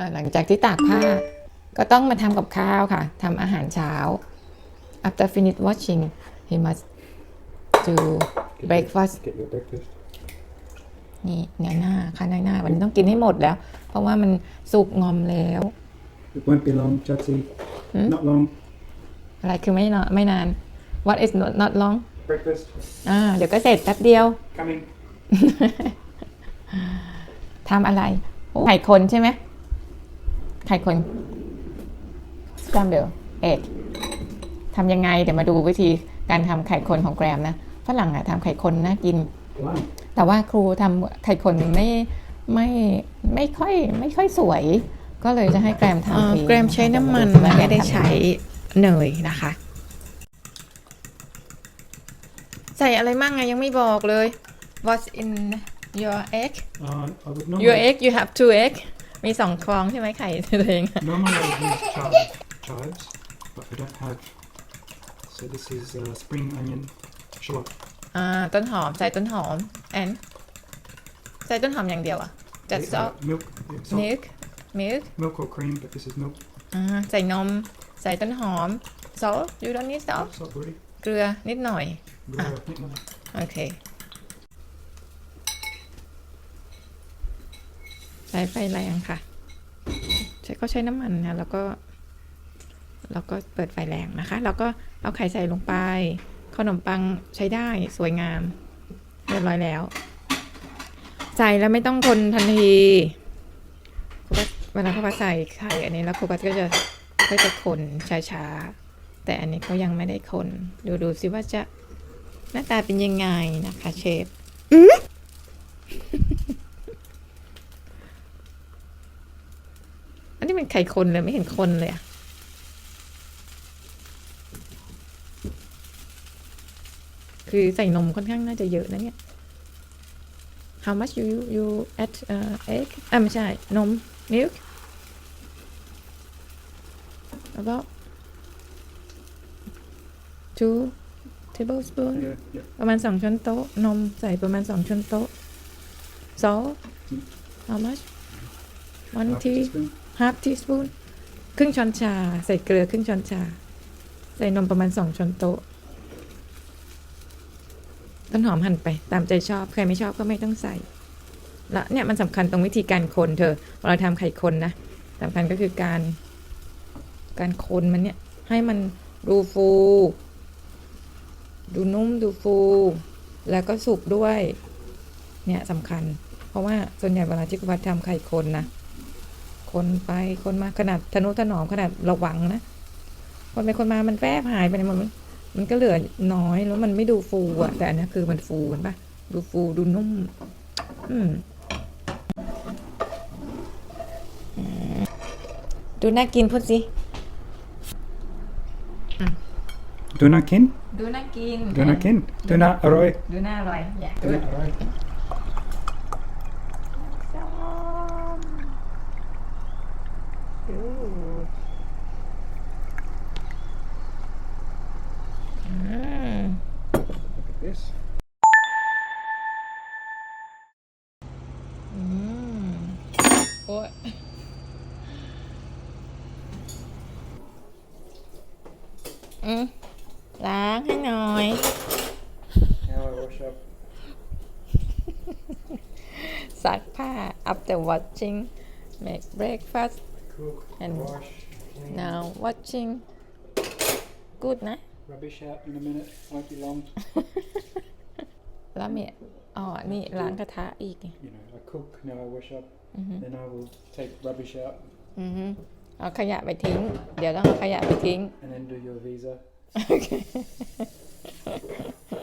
อ่าหลังจากที่ตากผ้า ก็ต้องมาทำกับข้าวค่ะทำอาหารเช้า after finish washing he must do breakfast Get your breakfast. นี่เนื้อหน้าค่ะเนื้อหน้า วันนี้ต้องกินให้หมดแล้ว เพราะว่ามันสุกงอมแล้ว It won't be long, Jatsi. Not long. อะไรคือไม่นานไม่นาน what is not not long Breakfast อ่าเดี๋ยวก็เสร็จแป๊บเดียว coming. ทำอะไรโอ้ไข่คนใช่ไหม ไข่คนจำเดี๋ยวเอกทำยังไง เดี๋ยวมาดูวิธีการทำไข่คนของแกรมนะฝรั่งอะทำไข่คนน่ากิน Wow. แต่ว่าครูทำไข่คนไม่ไม่ไม่ค่อยไม่ค่อยสวย ก็เลยจะให้แกรมทำเองแกรมใช้น้ำมันไม่ได้ใช้เนยนะคะ ใส่อะไรมั่งอะยังไม่บอกเลย What's in your egg Uh, I would normally, your egg you have two egg มีสองฟองใช่ไหมไข่ตัวเอง normally I would use chives, chives, but I don't have. So this is uh, spring onion shallot. อ่าต้นหอมใส่ต้นหอมแอนใส่ต้นหอมอย่างเดียวอะ just Uh, salt milk, yeah, salt, milk milk milk or cream, but this is milk. อ่าใส่นม ใส่ต้นหอม salt you don't need salt Salt already. เกลือนิดหน่อย Good, uh, think about it. โอเค ใช้ไฟแรงค่ะ ใช้ก็ใช้น้ำมันนะแล้วก็ แล้วก็เปิดไฟแรงนะคะ แล้วก็เอาไข่ใส่ลงไป ขนมปังใช้ได้สวยงามเรียบร้อยแล้ว ใส่แล้วไม่ต้องคนทันทีครูก็เวลาเขาใส่ไข่อันนี้แล้วครูก็จะก็จะคนช้าๆ แต่อันนี้เขายังไม่ได้คน ดูดูสิว่าจะหน้าตาเป็นยังไงนะคะเชฟ อันนี้เป็นไข่คนเลยไม่เห็นคนเลยอะคือใส่นมค่อนข้างน่าจะเยอะนะเนี่ย how much you you you add uh, egg อะไม่ใช่ นม milk แล้วก็ two tablespoon Yeah, yeah. ประมาณสองช้อนโต๊ะ นมใส่ประมาณสองช้อนโต๊ะ salt how much one Half tea teaspoon. half teaspoon ครึ่งช้อนชา ใส่เกลือครึ่งช้อนชา ใส่นมประมาณสองช้อนโต๊ะ ต้นหอมหั่นไปตามใจชอบ ใครไม่ชอบก็ไม่ต้องใส่ และเนี่ยมันสำคัญตรงวิธีการคนเธอเวลาเราทำไข่คนนะสำคัญก็คือการ การคนมันเนี่ย ให้มันดูฟู ดูนุ่มดูฟู แล้วก็สุกด้วย เนี่ยสำคัญ เพราะว่าส่วนใหญ่เวลาที่คุณพัดทำไข่คนนะ คนไปคนมาขนาดทนุถนอมขนาดระวังนะคนไปคนมามันแวบหายไปในมันมันก็เหลือน้อยแล้วมันไม่ดูฟูอะแต่อันนี้คือมันฟูเห็นปะดูฟูดูนุ่มอืมอืมดูน่ากินพูดสิ Duna kin? ดูน่ากิน Duna kin? Duna aroy? ดูน่าอร่อยอย่า Duna aroy? อืม Look at this. อืม โอ้ยอืมล้างให้หน่อย Now I wash up. ซักผ้า after watching make breakfast Cook, And- wash, clean. now watching good นะ Rubbish out in a minute. Won't be long. แล้วมีอ๋อ นี่ล้างกระทะอีก You know, I cook, now I wash up. Then I will take rubbish out อือฮึเอาขยะไปทิ้ง เดี๋ยวต้องเอาขยะไปทิ้ง and then do your visa. โอเค